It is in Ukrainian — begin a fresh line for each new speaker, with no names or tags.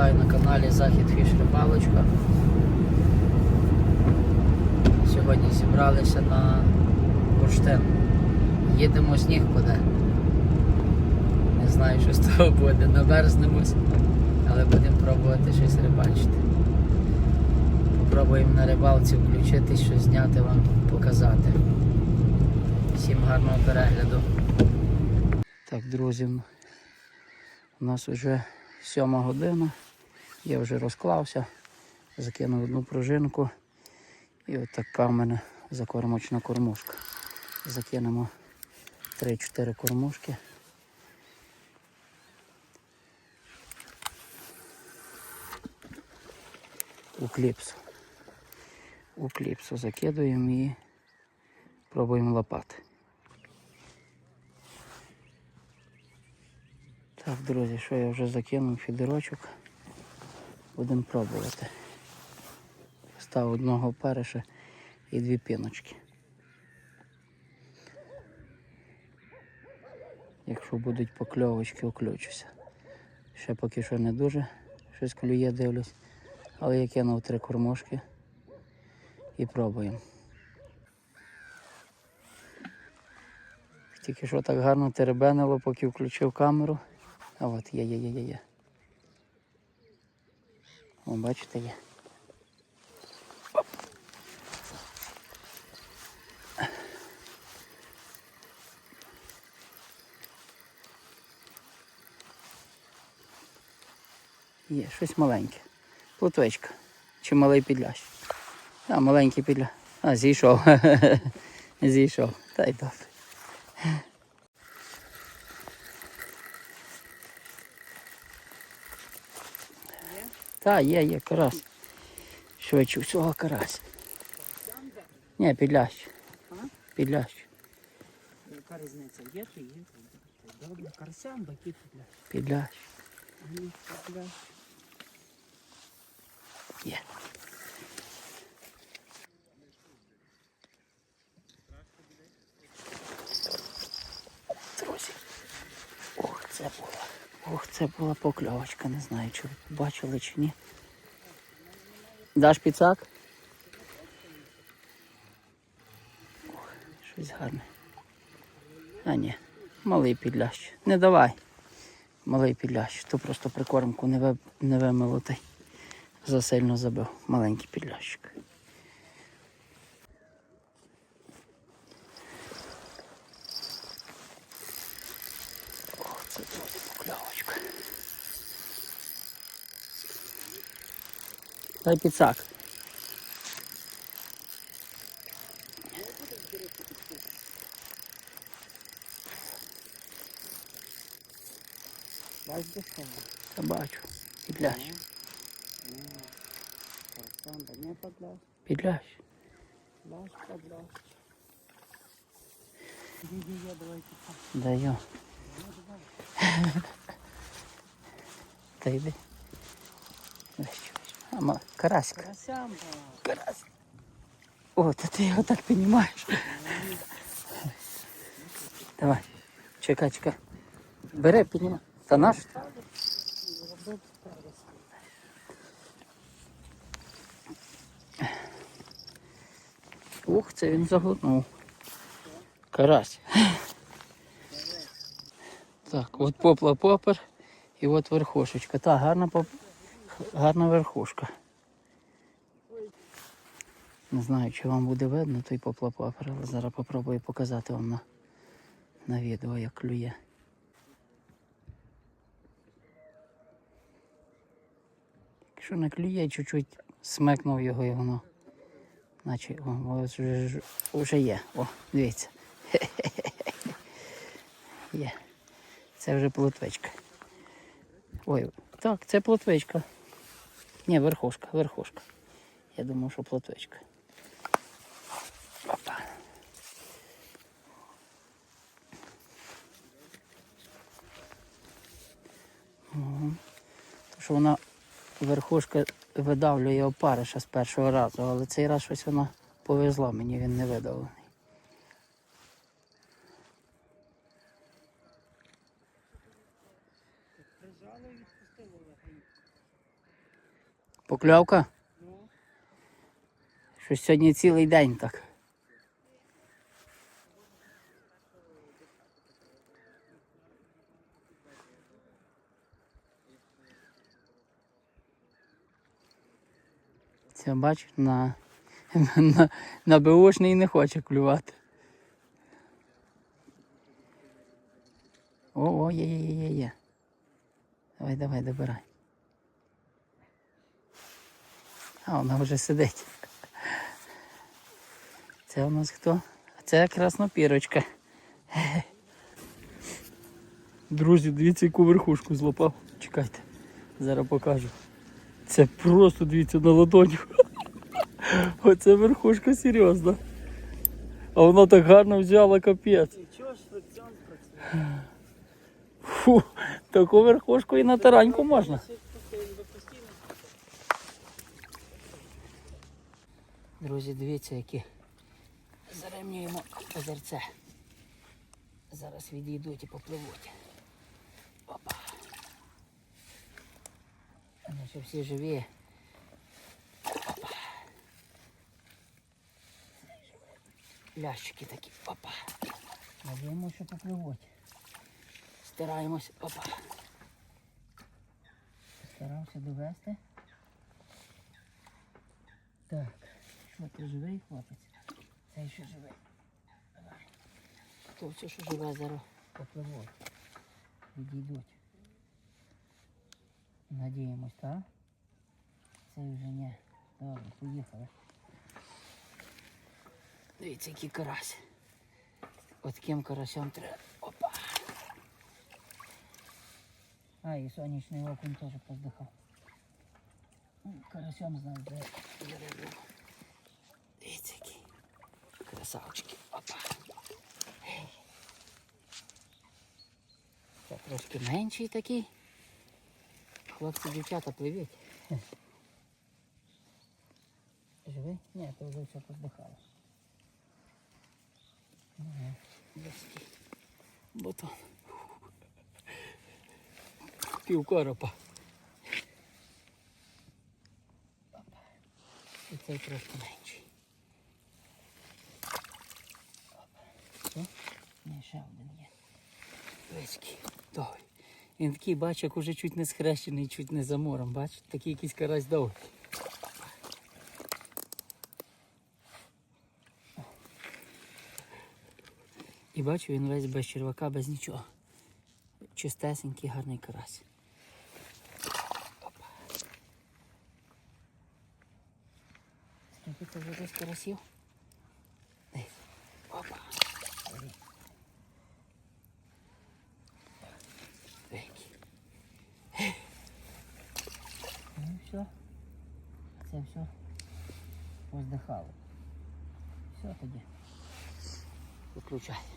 Вітаю на каналі Захід Фіш Рибалочка. Сьогодні зібралися на бурштин. Їдемо сніг буде. Не знаю, що з того буде. Наверзнемось, але будемо пробувати щось рибачити. Попробуємо на рибалці включити, щось зняти вам, показати. Всім гарного перегляду. Так, друзі, у нас вже сьома година. Я вже розклався, закинув одну пружинку. І от така в мене закормочна кормушка. Закинемо 3-4 кормушки. У кліпсу. У кліпсу закидуємо і пробуємо лопати. Так, друзі, що я вже закинув фідерочок. Будемо пробувати. Став одного опариша і дві піночки. Якщо будуть покльовочки, включуся. Ще поки що не дуже щось клює, дивлюсь. Але я кинув три кормушки і пробуємо. Тільки що так гарно теребенило, поки включив камеру. А от є, є, є, є, є. О, бачите, є. Є, щось маленьке. Плотвичка. Чи малий підлящ. А, маленький підлящ. А, зійшов. зійшов. Та й добре. Та, є, є, карась. Швидше всього карась. Ні, підлящ. Підлящ.
Яка різниця? Є то є. Добре, карасям баки підля.
Підлящ.
підля.
Є. Друзі. Ох, це була. Ох, це була покльовочка. Не знаю, чи ви побачили чи ні. Даш піцак? Ох, щось гарне. А ні, малий підлящ. Не давай. Малий підлящ. То просто прикормку не, вимилотий. Засильно забив. Маленький підлящик. Це дуже покльовочка. Дай піцак.
Бач дешево.
Та бачу. Підлящ.
Карасям да не подляш.
Підлящ.
Бач, подляш. Іди, я давай підсам.
Даю. Та йди. Вище. Караська.
Карасям, да.
Карась. О, та ти його так піднімаєш. Давай. Чекай, чекай. Бери, піднімай. Та наш? Ух, це він заглотнув. Карась. Так, от попла попер і от верхушечка. Та, гарна поп... гарна верхушка. Не знаю, чи вам буде видно той попла попер, але зараз попробую показати вам на, на відео, як клює. Якщо не клює, чуть-чуть смекнув його і воно. Наче о, вже, вже є. О, дивіться. Є. Це вже плотвичка. Ой, так, це плотвичка. Ні, верхушка, верхушка. Я думав, що плотвичка. Опа. Ого. То, що вона верхушка видавлює опариша з першого разу, але цей раз щось вона повезла, мені він не видавлений.
Прижало і відпустило легенько.
Покльовка?
Ну,
Щось сьогодні цілий день так. Це бачиш, на, на, на беушний не хоче клювати. О, о, є, є, є, є, є. Давай, давай, добирай. А, вона вже сидить. Це у нас хто? Це краснопірочка. Друзі, дивіться, яку верхушку злопав. Чекайте, зараз покажу. Це просто дивіться на ладоню. Оце верхушка серйозна. А вона так гарно взяла капець.
і чого ж фрикціон?
Таку верхушку і на тараньку можна. Друзі, дивіться, які заремнюємо озерце. Зараз відійдуть і попливуть. Опа. Вони ще всі живі. Опа. Лящики такі. Опа. Надіємо, що попливуть. Стараємось. Опа. Старався довести. Так. Що ти живий, хлопець? Цей ще живий. Давай. То все, що живе, зараз попливуть. Відійдуть. Надіємось, так? Цей вже ні. Добре, поїхали. Дивіться, який карась. От таким карасям треба. Опа. А, і сонячний окунь теж поздихав. Ну, Карасем знаю, зарядив. Дивіться, красавчики. Опа. Це трошки менший такий. Хлопці, дівчата, пливіть. Живий? Ні, то вже все поздихало. Ага, Бутон. Пів коропа. І цей трошки менший. Все? Ні, ще один є. Виський. Довгий. Він такий, бач, як уже чуть не схрещений, чуть не за морем. Бач, такий якийсь карась довгий. І бачу, він весь без червака, без нічого. Чистесенький, гарний карась. Скільки це вже десь карасів? Десь. Опа. Бери. Деякі. Ну і все. Це все поздихало. Все тоді. Виключай.